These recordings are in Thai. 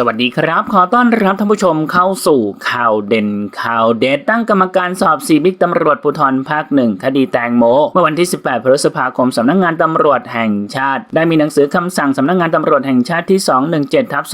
สวัสดีครับ ขอต้อนรับท่านผู้ชมเข้าสู่ข่าวเด่นข่าวเด็ดตั้งกรรมการสอบสีบิ๊กตำรวจภูธรภาคหนึ่งคดีแตงโมเมื่อวันที่ 18 พฤษภาคมสำนักงานตำรวจแห่งชาติ ได้มีหนังสือคำสั่งสำนักงานตำรวจแห่งชาติที่ 217ทับ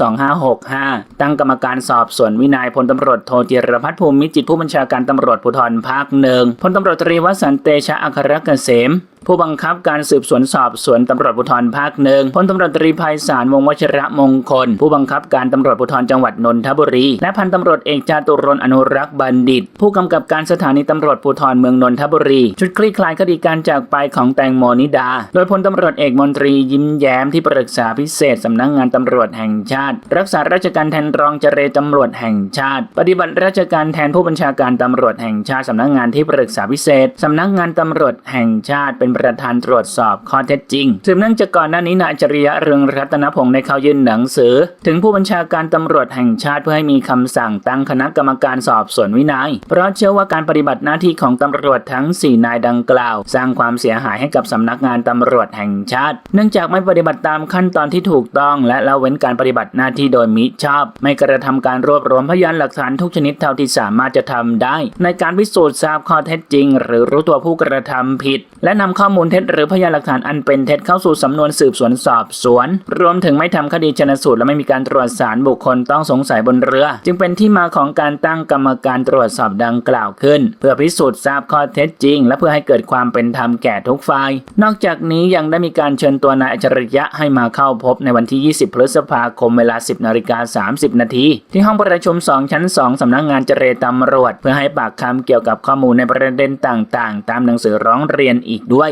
2565 ตั้งกรรมการสอบสวนวินัยพลตำรวจโทจิรพัฒน์ภูมิจิตผู้บัญชาการตำรวจภูธรภาคหนึ่งพลตำรวจตรีวสันต์เตชะอัครเกษม ผู้บังคับการสืบสวนสอบสวนตำรวจภูธรภาคหนึ่งพลตำรวจตรีภัยสารวงศ์วชระมงคล ผู้บังคับการตำรวจภูธรจังหวัดนนทบุรี และพันตำรวจเอกจาตุรนต์อนุรักษ์บัณฑิต ผู้กำกับการสถานีตำรวจภูธรเมืองนนทบุรี ชุดคลี่คลายคดีการจากไปของแตงโมนิดา โดยพลตำรวจเอกมนตรียิ้มแย้มที่ปรึกษาพิเศษสำนักงานตำรวจแห่งชาติ รักษาราชการแทนรองเจรตำรวจแห่งชาติ ปฏิบัติราชการแทนผู้บัญชาการตำรวจแห่งชาติสำนักงานที่ปรึกษาพิเศษสำนักงานตำรวจแห่งชาติเป็นประธานตรวจสอบข้อเท็จจริงสืบเนื่องจากก่อนหน้านี้นายจริยะเรืองรัตนพงศ์ได้เข้ายื่นหนังสือ ถึงผู้บัญชาการตำรวจแห่งชาติเพื่อให้มีคำสั่งตั้งคณะกรรมการสอบสวนวินัย เพราะเชื่อว่าการปฏิบัติหน้าที่ของตำรวจทั้ง 4 นายดังกล่าว สร้างความเสียหายให้กับสำนักงานตำรวจแห่งชาติ เนื่องจากไม่ปฏิบัติตามขั้นตอนที่ถูกต้อง และละเว้นการปฏิบัติหน้าที่โดยมิชอบ ไม่กระทำการรวบรวมพยานหลักฐานทุกชนิดเท่าที่สามารถจะทำได้ ในการพิสูจน์ทราบข้อเท็จจริง หรือรู้ตัวผู้กระทำผิด และนำข้อข้อมูลเท็จหรือพยานหลักฐานอันเป็นเท็จเข้าสู่สำนวนสืบสวนสอบสวน รวมถึงไม่ทำคดีชนสูตรและไม่มีการตรวจสารบุคคลต้องสงสัยบนเรือ จึงเป็นที่มาของการตั้งกรรมการตรวจสอบดังกล่าวขึ้น เพื่อพิสูจน์ทราบข้อเท็จจริง และเพื่อให้เกิดความเป็นธรรมแก่ทุกฝ่าย นอกจากนี้ยังได้มีการเชิญตัวนายอัจฉริยะให้มาเข้าพบในวันที่ 20 พฤษภาคมเวลา 10นาฬิกา30 นาทีที่ห้องประชุม 2 ชั้น 2 สำนักงานเจรตำรวจ เพื่อให้ปากคำเกี่ยวกับข้อมูลในประเด็นต่าง ๆ ตามหนังสือร้องเรียนอีกด้วย